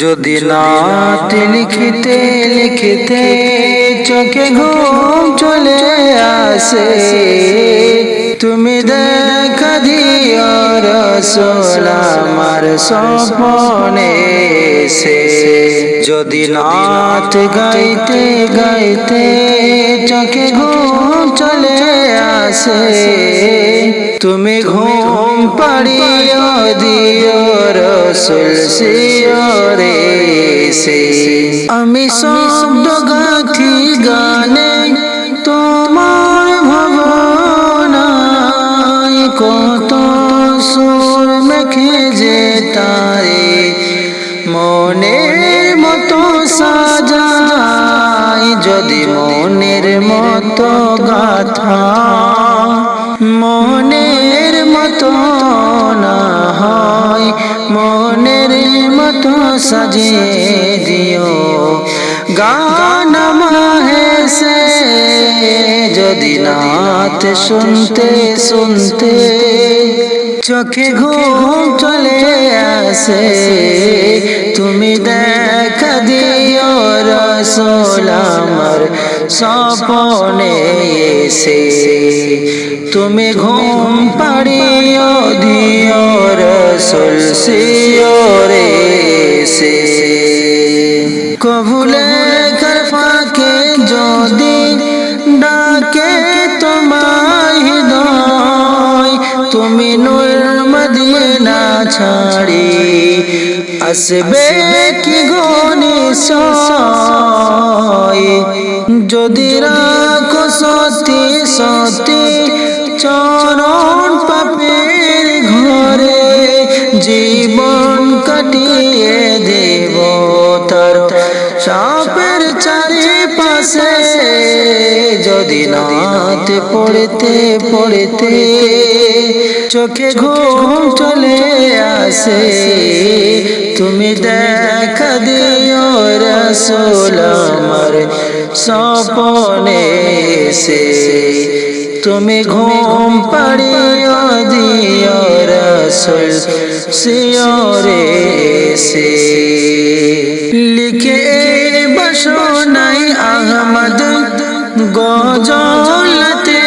যদি নাত লিখিতে লিখিতে চোখে ঘুম চলে আসে, তুমি দেখা দিও রসোল আমার স্বপনে সে যদি নাত গাইতে গাইতে চোখে ঘুম চলে আসে, তুমি ঘুম পাড়িও দিও রসুল সিয়রে সে আমি শব্দ গাথি গানে তোমার ভবনায় কত সুর মেখে যে তারে মনের মতো সাজাই যদি মনের মতো গাথা মনের মতো না হয়, মনের মতো সাজিয়ে দিও। গান মাহেসে যদি নাত শুনতে শুনতে চোখে ঘুম চলে আসে, তুমি দেখা দিও রসোল স্বপনে এসে। তুমি ঘুম পাড়িও, দিও রসুল সিওরে সে কবুলে কর ফাঁকে যদি ডাকে তোমায় হৃদয়, তুমি নূর মদিনা ছাড়ি। আসবে কি গনি যদি রাখো সতী সতী চরণ চারিপাশে যদি নাত পড়তে পড়তে চোখে ঘুম চলে আসে, তুমি দেখা দিও রসোল আমার স্বপনে সে তুমি ঘুম পাড়িও দিও রসুল সিওরে সে লিখে বসো নাই আহমদ গজলতে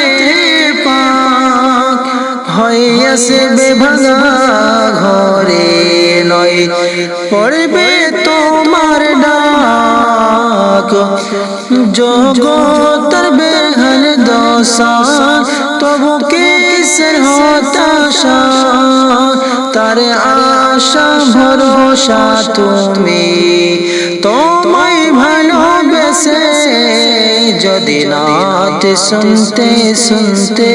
পাক হইয়াছে বেভাঙা ঘরে নয়, পড়বে তোমার ডাক। জগতর বেহল দশা, তবু কিসের হতাশা, তার আশা ভরসা তুমি। তোমায় যদি নাত শুনতে শুনতে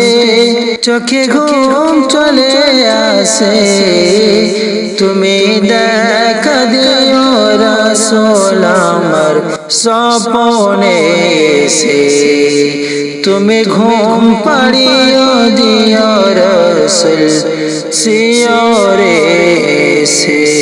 চোখে ঘুম চলে আসে, তুমি দেখা দিও রসোল আমার স্বপনে সে তুমি ঘুম পাড়িও দিও রসুল, সিওরে সে